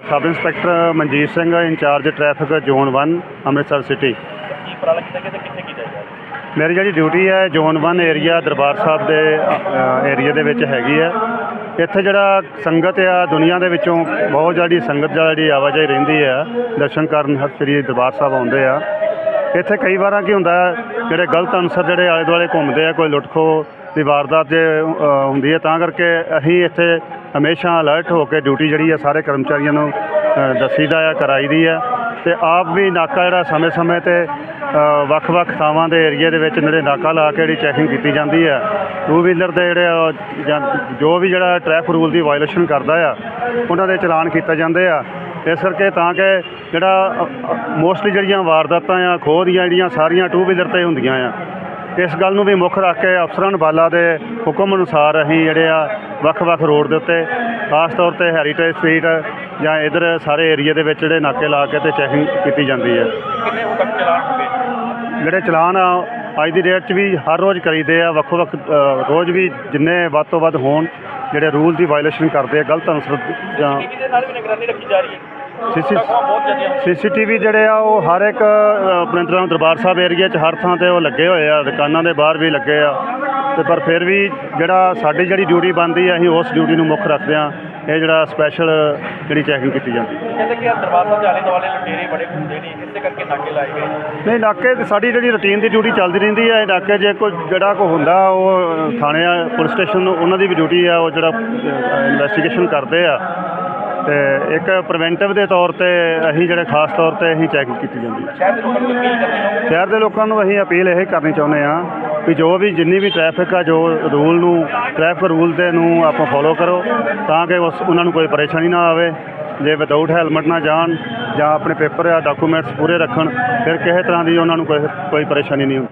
Sub inspector Manjit Singh incharge traffic zone 1 Amritsar city ਕੀ ਉਪਰਾਲਾ ਕੀਤਾ ਗਿਆ ਤੇ ਕਿੱਥੇ ਕੀਤਾ ਜਾਏਗਾ ਮੇਰੀ ਜਿਹੜੀ ਡਿਊਟੀ ਹੈ ਜ਼ੋਨ 1 ਏਰੀਆ ਦਰਬਾਰ ਸਾਹਿਬ ਦੇ ਏਰੀਆ ਦੇ ਵਿੱਚ ਹੈਗੀ ਹੈ। ਇੱਥੇ ਜਿਹੜਾ ਸੰਗਤ ਆ ਦੁਨੀਆ ਦੇ ਵਿੱਚੋਂ ਬਹੁਤ ਜਿਹੜੀ ਸੰਗਤ ਜਿਹੜੀ ਆਵਾਜਾਈ ਰਹਿੰਦੀ ਆ ਦਰਸ਼ਨ ਕਰਨ ਹਰ ਸ੍ਰੀ ਦਰਬਾਰ ਸਾਹਿਬ ਆਉਂਦੇ ਆ। ਇੱਥੇ ਕਈ ਵਾਰਾਂ ਕੀ ਹੁੰਦਾ ਜਿਹੜੇ ਗਲਤ ਅਨਸਰ ਜਿਹੜੇ ਆਲੇ ਦੁਆਲੇ ਘੁੰਮਦੇ ਆ ਕੋਈ ਲੁੱਟਖੋ ਦੀ ਵਾਰਦਾਤ ਜੇ ਹੁੰਦੀ ਹੈ ਤਾਂ ਕਰਕੇ ਅਸੀਂ ਇੱਥੇ ਹਮੇਸ਼ਾ ਅਲਰਟ ਹੋ ਕੇ ਡਿਊਟੀ ਜਿਹੜੀ ਹੈ ਸਾਰੇ ਕਰਮਚਾਰੀਆਂ ਨੂੰ ਅ, ਦੱਸੀਦਾ ਆ ਕਰਾਈਦੀ ਆ ਤੇ ਆਪ ਵੀ ਨਾਕਾ ਜਿਹੜਾ ਸਮੇਂ-ਸਮੇਂ ਤੇ ਵੱਖ-ਵੱਖ ਥਾਵਾਂ ਦੇ ਏਰੀਆ ਦੇ ਵਿੱਚ ਜਿਹੜੇ ਨਾਕਾ ਲਾ ਕੇ ਜਿਹੜੀ ਚੈਕਿੰਗ ਕੀਤੀ ਜਾਂਦੀ ਹੈ। ਟੂ ਵੀਲਰ ਦੇ ਜਿਹੜੇ ਆ, ਜਾਂ ਜੋ ਵੀ ਜਿਹੜਾ ਟ੍ਰੈਫਿਕ ਰੂਲ ਦੀ ਵਾਇਓਲੇਸ਼ਨ ਕਰਦਾ ਆ ਉਹਨਾਂ ਦੇ ਚਲਾਨ ਕੀਤੇ ਜਾਂਦੇ ਆ। ਇਸ ਕਰਕੇ ਤਾਂ ਕਿ ਜਿਹੜਾ ਮੋਸਟਲੀ ਜਿਹੜੀਆਂ ਵਾਰਦਾਤਾਂ ਆ ਖੋਹ ਦੀਆਂ ਜਿਹੜੀਆਂ ਸਾਰੀਆਂ ਟੂ ਵੀਲਰ ਤੇ ਹੁੰਦੀਆਂ ਆ ਇਸ ਗੱਲ ਨੂੰ ਵੀ ਮੁੱਖ ਰੱਖ ਕੇ ਅਫਸਰਾਂ ਬਾਲਾ ਦੇ ਹੁਕਮ ਅਨੁਸਾਰ ਅਸੀਂ ਜਿਹੜੇ ਆ ਵੱਖ-ਵੱਖ ਰੋਡ ਦੇ ਉੱਤੇ ਖਾਸ ਤੌਰ ਤੇ ਹੈਰੀਟੇਜ ਸਟਰੀਟ ਜਾਂ ਇਧਰ ਸਾਰੇ ਏਰੀਆ ਦੇ ਵਿੱਚ ਜਿਹੜੇ ਨਾਕੇ ਲਾ ਕੇ ਤੇ ਚੈਕਿੰਗ ਕੀਤੀ ਜਾਂਦੀ ਹੈ। ਕਿੰਨੇ ਹੁਣ ਤੱਕ ਚਲਾਨ ਹੋ ਗਏ? ਜਿਹੜੇ ਚਲਾਨ ਆ ਅੱਜ ਦੀ ਡੇਟ 'ਚ ਵੀ ਹਰ ਰੋਜ਼ ਕਰੀਦੇ ਆ ਵੱਖੋ ਵੱਖ ਰੋਜ਼ ਵੀ ਜਿੰਨੇ ਵੱਧ ਤੋਂ ਵੱਧ ਹੋਣ ਜਿਹੜੇ ਰੂਲ ਦੀ ਵਾਇਓਲੇਸ਼ਨ ਕਰਦੇ ਆ ਗਲਤ ਅਨਸਰ ਜਾਂ ਟੀਵੀ ਦੇ ਨਾਲ ਵੀ ਨਿਗਰਾਨੀ ਰੱਖੀ ਜਾ ਰਹੀ ਹੈ? ਸੀਸੀਟੀਵੀ ਜਿਹੜੇ ਆ ਉਹ ਹਰ ਇੱਕ ਆਪਣੇ ਤਰ੍ਹਾਂ ਦਰਬਾਰ ਸਾਹਿਬ ਏਰੀਆ 'ਚ ਹਰ ਥਾਂ ਤੇ ਉਹ ਲੱਗੇ ਹੋਏ ਆ ਦੁਕਾਨਾਂ ਦੇ ਬਾਹਰ ਵੀ ਲੱਗੇ ਆ। ਤੇ ਪਰ ਫਿਰ ਵੀ ਜਿਹੜਾ ਸਾਡੀ ਜਿਹੜੀ ਡਿਊਟੀ ਬਣਦੀ ਆ ਅਸੀਂ ਉਸ ਡਿਊਟੀ ਨੂੰ ਮੁੱਖ ਰੱਖਦੇ ਆ। ਇਹ ਜਿਹੜਾ ਸਪੈਸ਼ਲ ਜਿਹੜੀ ਚੈਕਿੰਗ ਕੀਤੀ ਜਾਂਦੀ। ਹੈ ਕਹਿੰਦੇ ਕਿ ਦਰਬਾਰ ਸਾਹਿਬ ਦੇ ਆਲੇ ਦੁਆਲੇ ਲੁਟੇਰੇ ਬੜੇ ਘੁੰਮਦੇ ਨੇ ਇਸੇ ਕਰਕੇ ਨਾਕੇ ਲਾਏ ਗਏ ਨਹੀਂ ਨਾਕੇ ਤੇ ਸਾਡੀ ਜਿਹੜੀ ਰੁਟੀਨ ਦੀ ਡਿਊਟੀ ਚੱਲਦੀ ਰਹਿੰਦੀ ਹੈ ਨਾਕੇ ਜੇ ਕੋਈ ਜਿਹੜਾ ਕੋ ਹੁੰਦਾ ਉਹ ਥਾਣੇ ਆ ਪੁਲਿਸ ਸਟੇਸ਼ਨ ਉਹਨਾਂ ਦੀ ਵੀ ਡਿਊਟੀ ਆ ਉਹ ਜਿਹੜਾ ਇਨਵੈਸਟੀਗੇਸ਼ਨ ਕਰਦੇ ਆ। ਤੇ ਇੱਕ ਪ੍ਰੀਵੈਂਟਿਵ ਦੇ ਤੌਰ ਤੇ ਅਸੀਂ ਜਿਹੜੇ ਖਾਸ ਤੌਰ ਤੇ ਅਸੀਂ ਚੈਕਿੰਗ ਕੀਤੀ ਜਾਂਦੀ ਹੈ। ਸ਼ਹਿਰ ਦੇ ਲੋਕਾਂ ਨੂੰ ਅਸੀਂ ਅਪੀਲ ਇਹ ਕਰਨੀ ਚਾਹੁੰਦੇ ਆ ਵੀ ਜੋ ਵੀ ਜਿੰਨੀ ਵੀ ਟ੍ਰੈਫਿਕ ਆ ਜੋ ਰੂਲ ਨੂੰ ਟ੍ਰੈਫਿਕ ਰੂਲ ਦੇ ਨੂੰ ਆਪਾਂ ਫੋਲੋ ਕਰੋ ਤਾਂ ਕਿ ਉਸ ਉਹਨਾਂ ਨੂੰ ਕੋਈ ਪਰੇਸ਼ਾਨੀ ਨਾ ਆਵੇ। ਜੇ ਵਿਦਆਊਟ ਹੈਲਮਟ ਨਾ ਜਾਣ ਜਾਂ ਆਪਣੇ ਪੇਪਰ ਆ ਡਾਕੂਮੈਂਟਸ ਪੂਰੇ ਰੱਖਣ ਫਿਰ ਕਿਸੇ ਤਰ੍ਹਾਂ ਦੀ ਉਹਨਾਂ ਨੂੰ ਕੋਈ ਕੋਈ ਪਰੇਸ਼ਾਨੀ ਨਹੀਂ